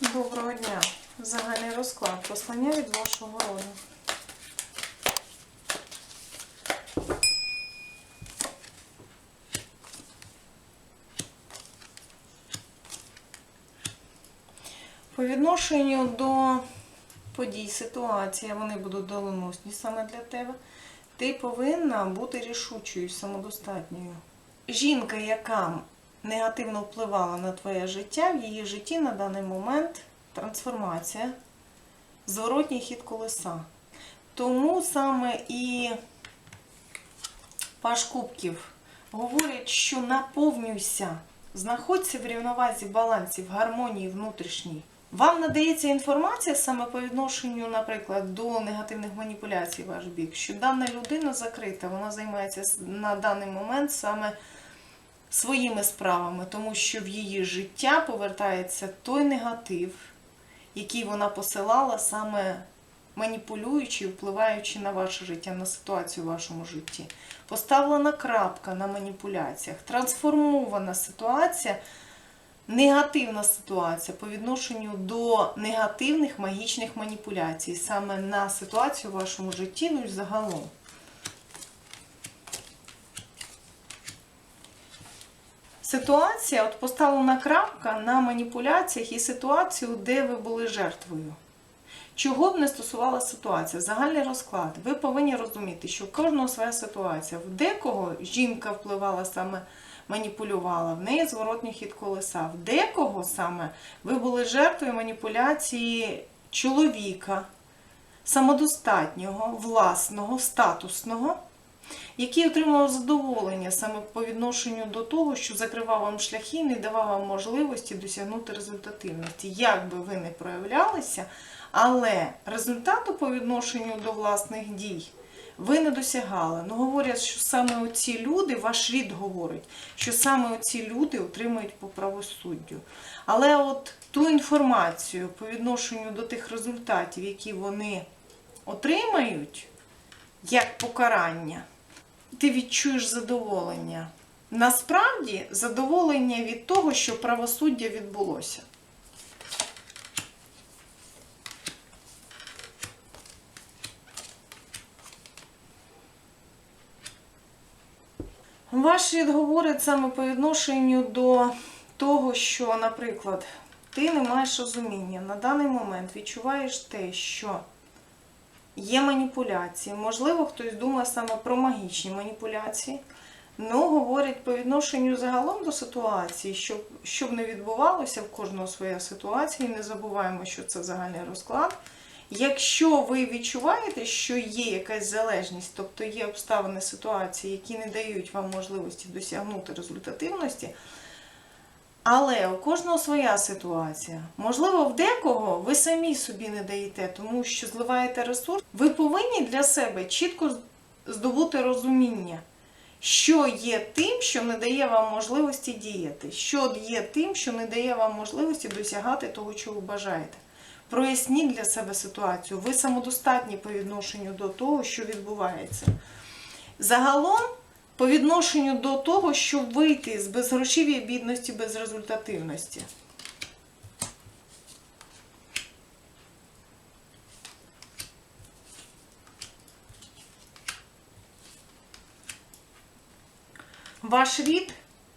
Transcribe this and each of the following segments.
Доброго дня. Загальний розклад. Послання від вашого роду. По відношенню до подій, ситуації, вони будуть доленосні саме для тебе. Ти повинна бути рішучою, самодостатньою. Жінка, яка негативно впливала на твоє життя, в її житті на даний момент трансформація, зворотній хід колеса. Тому саме і Паш Кубків говорять, що наповнюйся, знаходься в рівновазі, балансі, в гармонії внутрішній. Вам надається інформація саме по відношенню, наприклад, до негативних маніпуляцій ваш бік, що дана людина закрита, вона займається на даний момент саме своїми справами, тому що в її життя повертається той негатив, який вона посилала саме маніпулюючи, і впливаючи на ваше життя, на ситуацію в вашому житті. Поставлена крапка на маніпуляціях, трансформована ситуація, негативна ситуація по відношенню до негативних магічних маніпуляцій, саме на ситуацію в вашому житті, ну і загалом. Ситуація, от поставлена крапка на маніпуляціях і ситуацію, де ви були жертвою. Чого б не стосувала ситуація, загальний розклад, ви повинні розуміти, що в кожного своя ситуація. В декого жінка впливала саме, маніпулювала, в неї зворотній хід колеса. В декого саме ви були жертвою маніпуляції чоловіка, самодостатнього, власного, статусного, який отримав задоволення саме по відношенню до того, що закривав вам шляхи не давав вам можливості досягнути результативності. Як би ви не проявлялися, але результату по відношенню до власних дій ви не досягали. Ну, говорять, що саме оці люди, ваш рід говорить, що саме оці люди отримують по правосуддю. Але от ту інформацію по відношенню до тих результатів, які вони отримають, як покарання, ти відчуєш задоволення. Насправді задоволення від того, що правосуддя відбулося. Ваш рід саме по відношенню до того, що, наприклад, ти не маєш розуміння. На даний момент відчуваєш те, що є маніпуляції. Можливо, хтось думає саме про магічні маніпуляції. Ну, говорять по відношенню загалом до ситуації, щоб, щоб не відбувалося в кожного своя ситуація, і не забуваємо, що це загальний розклад. Якщо ви відчуваєте, що є якась залежність, тобто є обставини ситуації, які не дають вам можливості досягнути результативності, але у кожного своя ситуація. Можливо, в декого ви самі собі не даєте, тому що зливаєте ресурс. Ви повинні для себе чітко здобути розуміння, що є тим, що не дає вам можливості діяти, що є тим, що не дає вам можливості досягати того, чого бажаєте. Проясніть для себе ситуацію. Ви самодостатні по відношенню до того, що відбувається. Загалом, по відношенню до того, щоб вийти з безгрошів'я бідності, безрезультативності. Ваш рід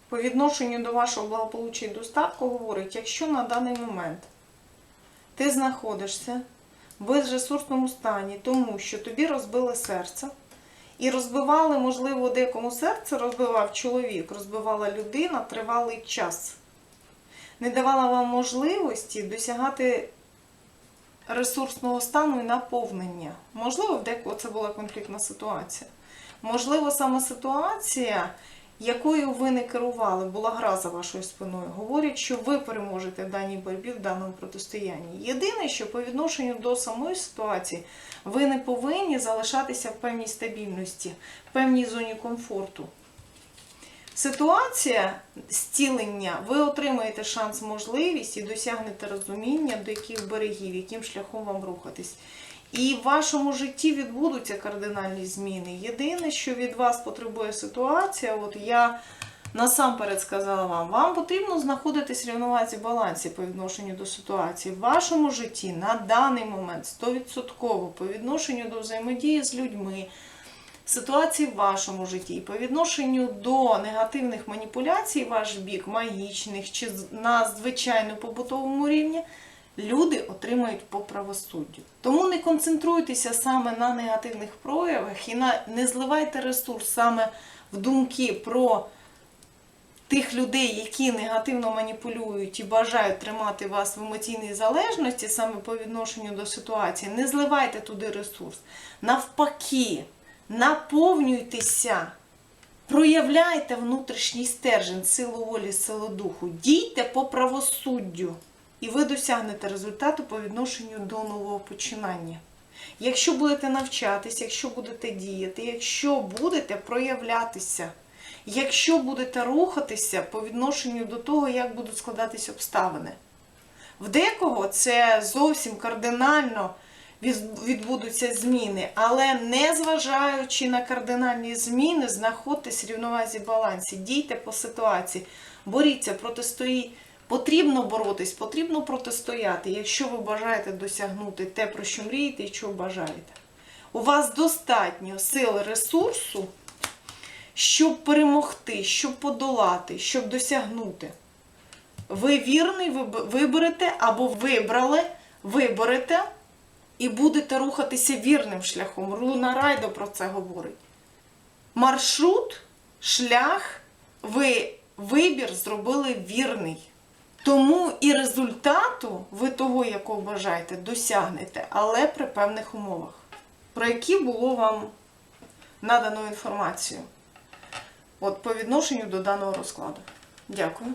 по відношенню до вашого благополуччя і достатку говорить, якщо на даний момент ти знаходишся в безресурсному стані, тому що тобі розбили серце. І розбивали, можливо, декому серце розбивав чоловік, розбивала людина тривалий час. Не давала вам можливості досягати ресурсного стану і наповнення. Можливо, в декого це була конфліктна ситуація. Можливо, саме ситуація, якою ви не керували, була гра за вашою спиною. Говорять, що ви переможете в даній боротьбі, в даному протистоянні. Єдине, що по відношенню до самої ситуації ви не повинні залишатися в певній стабільності, в певній зоні комфорту. Ситуація зцілення, ви отримаєте шанс, можливість і досягнете розуміння, до яких берегів, яким шляхом вам рухатись. І в вашому житті відбудуться кардинальні зміни. Єдине, що від вас потребує ситуація, от я насамперед сказала вам, вам потрібно знаходитись в рівновазі балансі по відношенню до ситуації в вашому житті на даний момент 100% по відношенню до взаємодії з людьми, ситуації в вашому житті по відношенню до негативних маніпуляцій, ваш бік, магічних чи на звичайно побутовому рівні, люди отримають по правосуддю. Тому не концентруйтеся саме на негативних проявах і на, не зливайте ресурс саме в думки про тих людей, які негативно маніпулюють і бажають тримати вас в емоційній залежності саме по відношенню до ситуації, не зливайте туди ресурс. Навпаки, наповнюйтеся, проявляйте внутрішній стержень, силу волі, силу духу, дійте по правосуддю, і ви досягнете результату по відношенню до нового починання. Якщо будете навчатися, якщо будете діяти, якщо будете проявлятися, якщо будете рухатися по відношенню до того, як будуть складатись обставини. В декого це зовсім кардинально відбудуться зміни, але не зважаючи на кардинальні зміни, знаходьтесь в рівновазі балансі, дійте по ситуації, боріться, протистоїть. Потрібно боротись, потрібно протистояти, якщо ви бажаєте досягнути те, про що мрієте і чого бажаєте. У вас достатньо сили ресурсу, щоб перемогти, щоб подолати, щоб досягнути. Ви вірний, ви виберете або вибрали, виберете і будете рухатися вірним шляхом. Луна Райдо про це говорить. Маршрут, шлях, ви вибір зробили вірний. Тому і результату ви того, якого бажаєте, досягнете, але при певних умовах, про які було вам надано інформацію. От по відношенню до даного розкладу. Дякую.